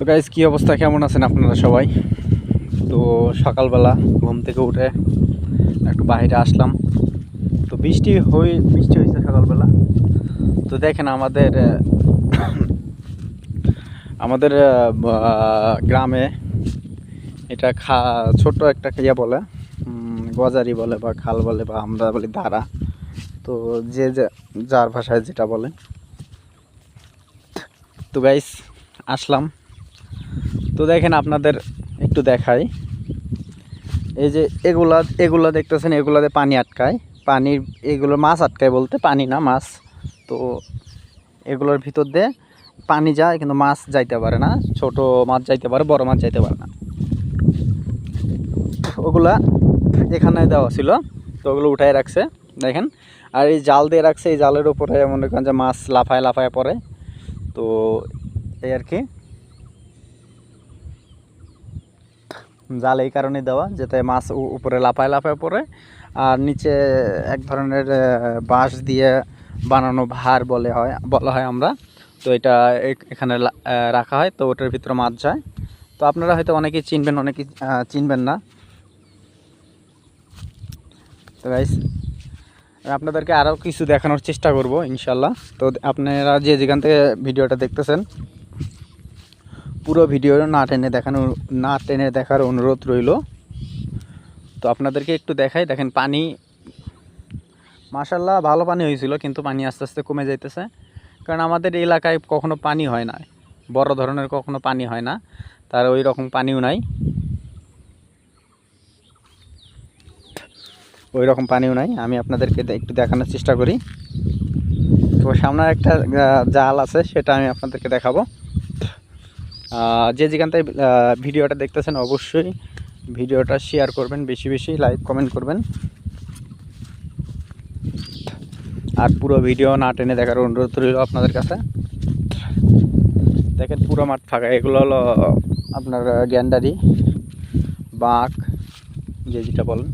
তো গাইজ কী অবস্থা? কেমন আছেন আপনারা সবাই? তো সকালবেলা ঘুম থেকে উঠে একটু বাইরে আসলাম। তো বৃষ্টি হয়ে বৃষ্টি হয়েছে সকালবেলা। তো দেখেন আমাদের আমাদের গ্রামে এটা খা ছোট একটা ইয়ে বলে গজারি বলে বা খাল বলে বা আমরা বলি ধারা তো যে যে- যার ভাষায় যেটা বলে। তো গাইস আসলাম। তো দেখেন আপনাদের একটু দেখাই। এই যে এগুলা এগুলা দেখতেছেন, এগুলাতে পানি আটকায়। পানির, এগুলো মাছ আটকায় বলতে, পানি না, মাছ। তো এগুলোর ভিতর দিয়ে পানি যায়, কিন্তু মাছ যাইতে পারে না। ছোট মাছ যাইতে পারে, বড় মাছ যাইতে পারে না। ওগুলা এখানে দেওয়া ছিল, তো ওগুলো উঠাই রাখছে, দেখেন। আর এই জাল দিয়ে রাখছে, এই জালের উপরে মনে করেন যে মাছ লাফায় লাফায় পড়ে। তো এই আর কি জাল এই কারণে দেওয়া, যাতে মাছ উপরে লাফায় লাফায় পড়ে। আর নিচে এক ধরনের বাঁশ দিয়ে বানানো ভার বলে হয়, বলা হয় আমরা। তো এটা এখানে রাখা হয়, তো ওটার ভিতরে মাছ যায়। তো আপনারা হয়তো অনেকেই চিনবেন অনেকেই চিনবেন না। তো গাইস আপনাদেরকে আরও কিছু দেখানোর চেষ্টা করব, ইনশাল্লাহ। তো আপনারা যে যেখান থেকে ভিডিওটা দেখতেছেন পুরো ভিডিও না টেনে দেখানোর, না টেনে দেখার অনুরোধ রইল। তো আপনাদেরকে একটু দেখাই, দেখেন পানি মাশাল্লাহ ভালো পানি হয়েছিল, কিন্তু পানি আস্তে আস্তে কমে যাইতেছে। কারণ আমাদের এলাকায় কখনো পানি হয় না, বড় ধরনের কখনো পানি হয় না, তার ওই রকম পানিও নাই। ওই রকম পানিও নাই, আমি আপনাদেরকে একটু দেখানোর চেষ্টা করি। তো সামনে একটা জাল আছে, সেটা আমি আপনাদেরকে দেখাবো। যে যেখান থেকে ভিডিওটা দেখতেছেন অবশ্যই ভিডিওটা শেয়ার করবেন, বেশি বেশি লাইক কমেন্ট করবেন। আর পুরো ভিডিও না টেনে দেখার অনুরোধ রইল আপনাদের কাছে। দেখেন পুরো মাঠ ফাঁকা, এগুলো হলো আপনার গ্যান্ডারি, বাঘ, যে যেটা বলেন।